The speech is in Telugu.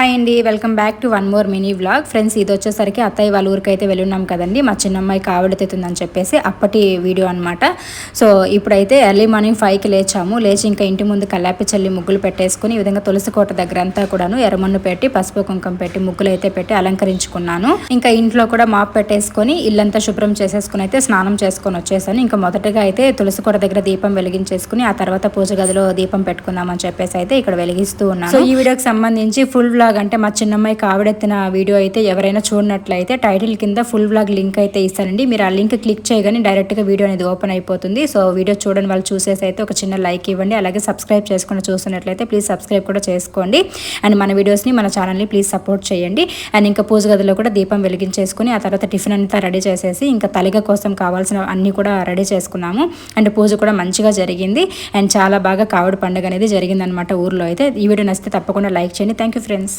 హాయ్ అండి welcome back to one more mini vlog. Friends ఇది వచ్చేసరికి అత్తయ్య వాళ్ళ ఊరికి అయితే వెళ్ళున్నాం కదండి. మా చిన్నమ్మాయి కావడతెత్తుందని చెప్పేసి అప్పటి వీడియో అనమాట సో ఇప్పుడైతే ఎర్లీ మార్నింగ్ ఫైవ్కి లేచాము. లేచి ఇంకా ఇంటి ముందు కల్లాపి చల్లి ముగ్గులు పెట్టేసుకుని ఈ విధంగా తులసి కోట దగ్గర అంతా కూడాను ఎర్రమన్ను పెట్టి పసుపు కుంకం పెట్టి ముగ్గులు అయితే పెట్టి అలంకరించుకున్నాను. ఇంకా ఇంట్లో కూడా మాప్ పెట్టేసుకొని ఇల్లంతా శుభ్రం చేసేసుకుని అయితే స్నానం చేసుకొని వచ్చేసాను. ఇంకా మొదటగా అయితే తులసి కోట దగ్గర దీపం వెలిగించేసుకుని ఆ తర్వాత పూజ గదిలో దీపం పెట్టుకుందామని చెప్పేసి అయితే ఇక్కడ వెలిగిస్తూ ఉన్నాను. సో ఈ వీడియోకి సంబంధించి ఫుల్ వ్లాగ్ అంటే మా చిన్నమ్మాయి కావిడెత్తిన వీడియో అయితే ఎవరైనా చూడనట్లయితే టైటిల్ కింద ఫుల్ వ్లాగ్ లింక్ అయితే ఇస్తానండి. మీరు ఆ లింక్ క్లిక్ చేయగానే డైరెక్ట్గా వీడియో అనేది ఓపెన్ అయిపోతుంది. సో వీడియో చూడని వాళ్ళు చూసేసి అయితే ఒక చిన్న లైక్ ఇవ్వండి. అలాగే సబ్స్క్రైబ్ చేసుకుని చూస్తున్నట్లయితే ప్లీజ్ సబ్స్క్రైబ్ కూడా చేసుకోండి. అండ్ మన వీడియోస్ని మన ఛానల్ని ప్లీజ్ సపోర్ట్ చేయండి. అండ్ ఇంకా పూజ గదిలో కూడా దీపం వెలిగించేసుకుని ఆ తర్వాత టిఫిన్ అంతా రెడీ చేసేసి ఇంకా తలిగ కోసం కావాల్సిన అన్నీ కూడా రెడీ చేసుకున్నాము. అండ్ పూజ కూడా మంచిగా జరిగింది. అండ్ చాలా బాగా కావడి పండుగ అనేది జరిగిందనమాట ఊర్లో అయితే. ఈ వీడియో నచ్చితే తప్పకుండా లైక్ చేయండి. Thank you friends.